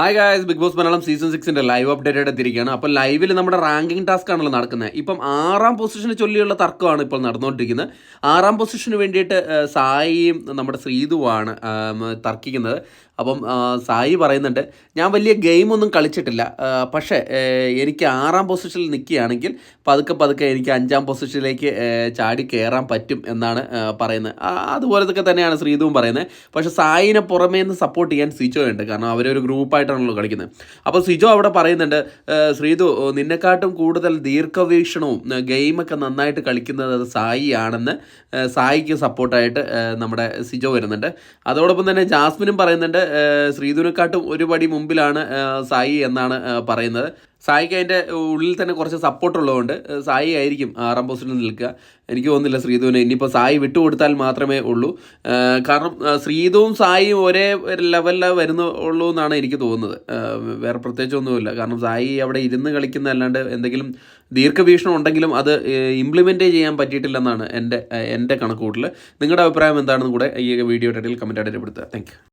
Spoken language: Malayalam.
Hi guys Bigg Boss Malayalam season സിക്സിന്റെ live update എത്തിയിരിക്കുകയാണ്. അപ്പോൾ ലൈവിൽ നമ്മുടെ റാങ്കിങ് ടാസ്ക് ആണല്ലോ നടക്കുന്നത് ഇപ്പം ആറാം പൊസിഷനെ ചൊല്ലിയുള്ള തർക്കമാണ് ഇപ്പോൾ നടന്നുകൊണ്ടിരിക്കുന്നത്. ആറാം പൊസിഷന് വേണ്ടിയിട്ട് സായിയും നമ്മുടെ ശ്രീതുവാണ് തർക്കിക്കുന്നത്. അപ്പം സായി പറയുന്നുണ്ട് ഞാൻ വലിയ ഗെയിമൊന്നും കളിച്ചിട്ടില്ല. പക്ഷേ എനിക്ക് ആറാം പൊസിഷനിൽ നിൽക്കുകയാണെങ്കിൽ പതുക്കെ പതുക്കെ എനിക്ക് അഞ്ചാം പൊസിഷനിലേക്ക് ചാടി കയറാൻ പറ്റും എന്നാണ് പറയുന്നത്. അതുപോലെ തന്നെയാണ് ശ്രീതുവും പറയുന്നത്. പക്ഷേ സായിനെ പുറമേ നിന്ന് സപ്പോർട്ട് ചെയ്യാൻ സിജോ ഉണ്ട് കാരണം അവരൊരു ഗ്രൂപ്പായിട്ടാണല്ലോ കളിക്കുന്നത്. അപ്പോൾ സിജോ അവിടെ പറയുന്നുണ്ട് "ഏ, ശ്രീതു നിന്നെക്കാട്ടും കൂടുതൽ ദീർഘവീക്ഷണവും ഗെയിമൊക്കെ നന്നായിട്ട് കളിക്കുന്നത് അത് സായി ആണെന്ന് സായിക്ക് സപ്പോർട്ടായിട്ട് നമ്മുടെ സിജോ വരുന്നുണ്ട്. അതോടൊപ്പം തന്നെ ജാസ്മിനും പറയുന്നുണ്ട് ശ്രീതുവിനെക്കാട്ടും ഒരുപടി ഒരു പടി മുമ്പിലാണ് സായി എന്നാണ് പറയുന്നത്. സായിക്ക് അതിന്റെ ഉള്ളിൽ തന്നെ കുറച്ച് സപ്പോർട്ട് ഉള്ളതുകൊണ്ട് സായി ആയിരിക്കും ആറാം പോസ്റ്റിൽ നിൽക്കുക. എനിക്ക് തോന്നുന്നില്ല ശ്രീധുവിനെ ഇനിയിപ്പോൾ സായി വിട്ടുകൊടുത്താൽ മാത്രമേ ഉള്ളൂ. കാരണം ശ്രീധുവും സായിയും ഒരേ ലെവലിൽ വരുന്ന ഉള്ളൂ എന്നാണ് എനിക്ക് തോന്നുന്നത്. വേറെ പ്രത്യേകിച്ചൊന്നുമില്ല കാരണം സായി അവിടെ ഇരുന്ന് കളിക്കുന്ന അല്ലാണ്ട് എന്തെങ്കിലും ദീർഘവീക്ഷണം ഉണ്ടെങ്കിലും അത് ഇംപ്ലിമെന്റ് ചെയ്യാൻ പറ്റിയിട്ടില്ലെന്നാണ് എന്റെ എന്റെ കണക്കുകൂട്ടൽ നിങ്ങളുടെ അഭിപ്രായം എന്താണെന്ന് കൂടെ ഈ വീഡിയോ ഇടയിൽ കമന്റായിട്ട് രേഖപ്പെടുത്തുക. താങ്ക്